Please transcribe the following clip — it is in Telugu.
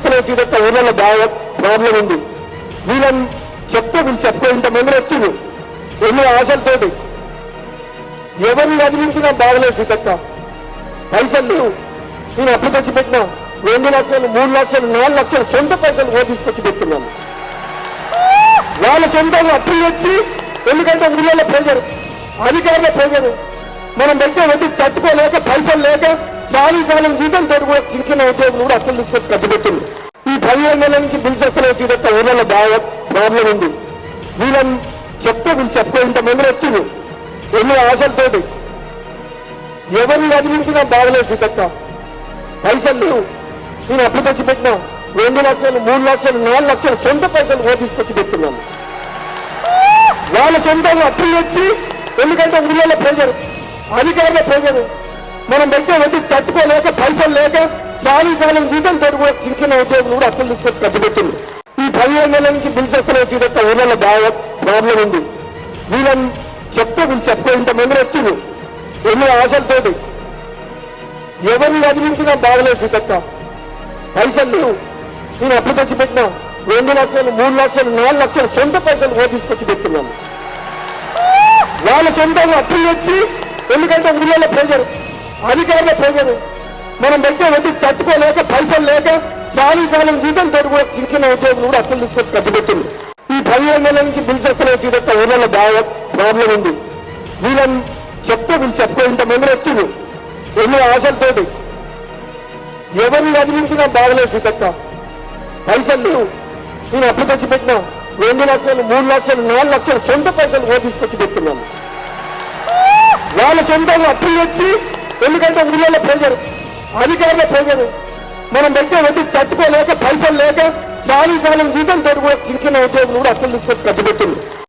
చేస్తలేదు సీదత్త ఊళ్ళలో బాగా ప్రాబ్లం ఉంది. వీళ్ళని చెప్తే వీళ్ళు చెప్తే ఇంతమంది వచ్చింది ఎన్నో ఆశలతోటి. ఎవరిని అదిలించినా బాగలేదు సీతక్క. పైసలు లేవు. నేను అప్పు తెచ్చి పెట్టినా రెండు లక్షలు మూడు లక్షలు నాలుగు లక్షలు సొంత పైసలు ఓ తీసుకొచ్చి పెట్టున్నాను వాళ్ళ సొంతంగా అప్పు వచ్చి ఎందుకంటే ఊళ్ళలో ప్రెజర్ అధికారుల ప్రెజర్. మనం పెట్టే వడ్డీ తట్టుకోలేక పైసలు లేక సాలి కాలం జీతం తోటి కూడా కించిన ఉద్యోగులు కూడా అప్పులు తీసుకొచ్చి ఖర్చు పెట్టింది పదిహేను నెలల నుంచి బిల్స్ వస్తలే సీతక్క ఊళ్ళలో బాగా ప్రాబ్లం ఉంది. వీళ్ళని చెప్తే వీళ్ళు చెప్పుకో ఇంతమంది వచ్చింది ఎన్నో ఆశలతోటి. ఎవరిని కదిలించినా బాగలేదు సీతక్క. పైసలు లేవు. నేను అప్పు తెచ్చి పెట్టినా. రెండు లక్షలు మూడు లక్షలు నాలుగు లక్షలు సొంత పైసలు ఓ తీసుకొచ్చి పెడుతున్నాను. వాళ్ళ సొంతంగా అప్పులు తెచ్చి ఎందుకంటే ఊళ్ళో ప్రెజర్ అధికారుల ప్రెజర్. మనం పెట్టే వడ్డీ తట్టుకోలేక పైసలు లేక సాలి కాలం జీతం తోటి కూడా కించిన ఉద్యోగులు కూడా అప్పులు తీసుకొచ్చి ఖర్చు పెట్టింది ఈ పదిహేను నెలల నుంచి బిల్స్ వస్తలే సీతక్క ఊళ్ళలో బాగా ప్రాబ్లం ఉంది. వీళ్ళని చెప్తే వీళ్ళు చెప్పుకో ఇంతమంది వచ్చింది ఎన్నో ఆశలతోటి. ఎవరిని కదిలించినా బాగలేదు సీతక్క. పైసలు లేవు. నేను అప్పు తెచ్చి పెట్టినా రెండు లక్షలు మూడు లక్షలు నాలుగు లక్షలు సొంత పైసలు ఓ తీసుకొచ్చి పెడుతున్నాను వాళ్ళ. సొంతంగా అప్పులు తెచ్చి ఎందుకంటే ఊళ్ళో ప్రెజర్ అధికారుల ప్రెజర్. మనం పెట్టే వడ్డీ తట్టుకోలేక పైసలు లేక సాలి కాలం జీతం తోటి కూడా కించిన ఉద్యోగులు కూడా అప్పులు తీసుకొచ్చి ఖర్చు పెట్టింది. ఈ పదిహేను నెలల నుంచి బిల్స్ వస్తలే సీతక్క ఊళ్ళలో బాగా ప్రాబ్లం ఉంది. వీళ్ళని చెప్తే వీళ్ళు చెప్పుకో ఇంతమంది వచ్చింది ఎన్నో ఆశలతోటి. ఎవరిని కదిలించినా బాగలేదు సీతక్క పైసలు లేవు. నేను అప్పు తెచ్చి పెట్టినా రెండు లక్షలు మూడు లక్షలు నాలుగు లక్షలు సొంత పైసలు ఓ తీసుకొచ్చి పెడుతున్నాను వాళ్ళ సొంతంగా అప్పులు తెచ్చి ఎందుకంటే ఊళ్ళో ప్రజలు అధికారుల ప్రజలు మనం పెట్టే వడ్డీ తట్టుకోలేక పైసలు లేక సాలి కాలం జీతం తోటి కూడా కించిన ఉద్యోగులు కూడా అప్పులు తీసుకొచ్చి ఖర్చు పెట్టింది.